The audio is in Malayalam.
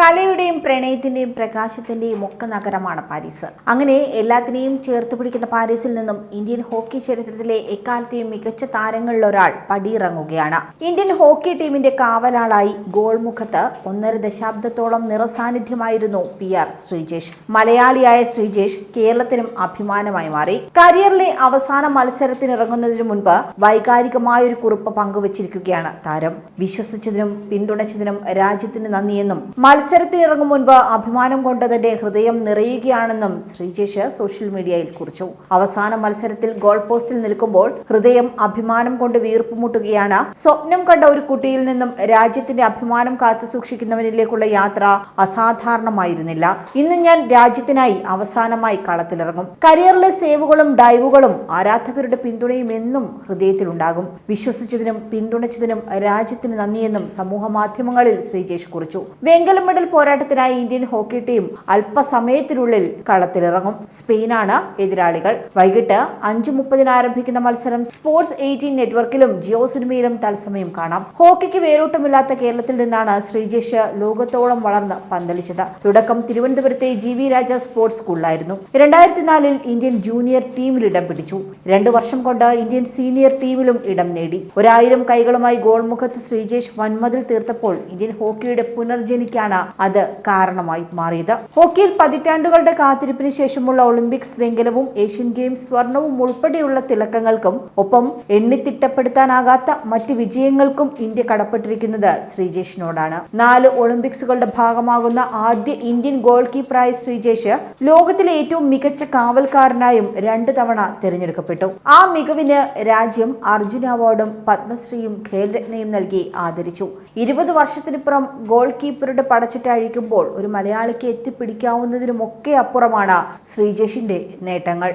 കലയുടെയും പ്രണയത്തിന്റെയും പ്രകാശത്തിന്റെയും ഒക്കെ നഗരമാണ് പാരീസ്. അങ്ങനെ എല്ലാത്തിനെയും ചേർത്ത് പിടിക്കുന്ന പാരീസിൽ നിന്നും ഇന്ത്യൻ ഹോക്കി ചരിത്രത്തിലെ എക്കാലത്തെയും മികച്ച താരങ്ങളിൽ ഒരാൾ പടിയിറങ്ങുകയാണ്. ഇന്ത്യൻ ഹോക്കി ടീമിന്റെ കാവലാളായി ഗോൾ മുഖത്ത് ഒന്നര ദശാബ്ദത്തോളം നിറസാന്നിധ്യമായിരുന്നു പി ആർ ശ്രീജേഷ്. മലയാളിയായ ശ്രീജേഷ് കേരളത്തിനും അഭിമാനമായി മാറി. കരിയറിലെ അവസാന മത്സരത്തിനിറങ്ങുന്നതിനു മുൻപ് വൈകാരികമായ ഒരു കുറിപ്പ് പങ്കുവച്ചിരിക്കുകയാണ് താരം. വിശ്വസിച്ചതിനും പിന്തുണച്ചതിനും രാജ്യത്തിന് നന്ദിയെന്നും മത്സരത്തിനിറങ്ങും മുൻപ് അഭിമാനം കൊണ്ട് തന്റെ ഹൃദയം നിറയുകയാണെന്നും ശ്രീജേഷ് സോഷ്യൽ മീഡിയയിൽ കുറിച്ചു. അവസാന മത്സരത്തിൽ ഗോൾ പോസ്റ്റിൽ നിൽക്കുമ്പോൾ ഹൃദയം അഭിമാനം കൊണ്ട് വീർപ്പുമുട്ടുകയാണ്. സ്വപ്നം കണ്ട ഒരു കുട്ടിയിൽ നിന്നും രാജ്യത്തിന്റെ അഭിമാനം കാത്തു സൂക്ഷിക്കുന്നവനിലേക്കുള്ള യാത്ര അസാധാരണമായിരുന്നില്ല. ഇന്ന് ഞാൻ രാജ്യത്തിനായി അവസാനമായി കളത്തിലിറങ്ങും. കരിയറിലെ സേവുകളും ഡൈവുകളും ആരാധകരുടെ പിന്തുണയും എന്നും ഹൃദയത്തിലുണ്ടാകും. വിശ്വസിച്ചതിനും പിന്തുണച്ചതിനും രാജ്യത്തിന് നന്ദിയെന്നും സമൂഹ മാധ്യമങ്ങളിൽ ശ്രീജേഷ് കുറിച്ചു. വെങ്കല മെഡൽ പോരാട്ടത്തിനായി ഇന്ത്യൻ ഹോക്കി ടീം അല്പസമയത്തിനുള്ളിൽ കളത്തിലിറങ്ങും. സ്പെയിനാണ് എതിരാളികൾ. വൈകിട്ട് അഞ്ചു മുപ്പതിന് ആരംഭിക്കുന്ന മത്സരം സ്പോർട്സ് എയ്റ്റീൻ നെറ്റ്വർക്കിലും ജിയോ സിനിമയിലും തത്സമയം കാണാം. ഹോക്കിക്ക് വേരോട്ടമില്ലാത്ത കേരളത്തിൽ നിന്നാണ് ശ്രീജേഷ് ലോകത്തോളം വളർന്ന് പന്തലിച്ചത്. തുടക്കം തിരുവനന്തപുരത്തെ ജി വി രാജ സ്പോർട്സ് സ്കൂളിലായിരുന്നു. രണ്ടായിരത്തി നാലിൽ ഇന്ത്യൻ ജൂനിയർ ടീമിൽ ഇടം പിടിച്ചു. രണ്ടു വർഷം കൊണ്ട് ഇന്ത്യൻ സീനിയർ ടീമിലും ഇടം നേടി. ഒരായിരം കൈകളുമായി ഗോൾമുഖത്ത് ശ്രീജേഷ് വൻമതിൽ തീർത്തപ്പോൾ ഇന്ത്യൻ ഹോക്കിയുടെ പുനർജനിക്കാണ് അത് കാരണമായി മാറിയത്. ഹോക്കിയിൽ പതിറ്റാണ്ടുകളുടെ കാത്തിരിപ്പിന് ശേഷമുള്ള ഒളിമ്പിക്സ് വെങ്കലവും ഏഷ്യൻ ഗെയിംസ് സ്വർണവും ഉൾപ്പെടെയുള്ള തിളക്കങ്ങൾക്കും ഒപ്പം എണ്ണിത്തിട്ടപ്പെടുത്താനാകാത്ത മറ്റ് വിജയങ്ങൾക്കും ഇന്ത്യ കടപ്പെട്ടിരിക്കുന്നത് ശ്രീജേഷിനോടാണ്. നാല് ഒളിമ്പിക്സുകളുടെ ഭാഗമാകുന്ന ആദ്യ ഇന്ത്യൻ ഗോൾ കീപ്പറായ ശ്രീജേഷ് ലോകത്തിലെ ഏറ്റവും മികച്ച കാവൽക്കാരനായും രണ്ടു തവണ തിരഞ്ഞെടുക്കപ്പെട്ടു. ആ മികവിന് രാജ്യം അർജുന അവാർഡും പത്മശ്രീയും ഖേൽരത്നയും നൽകി ആദരിച്ചു. ഇരുപത് വർഷത്തിനിപ്പുറം ഗോൾ കീപ്പറുടെ പടച്ചിട്ട് അഴിക്കുമ്പോൾ ഒരു മലയാളിക്ക് എത്തിപ്പിടിക്കാവുന്നതിനുമൊക്കെ അപ്പുറമാണ് ശ്രീജേഷിന്റെ നേട്ടങ്ങൾ.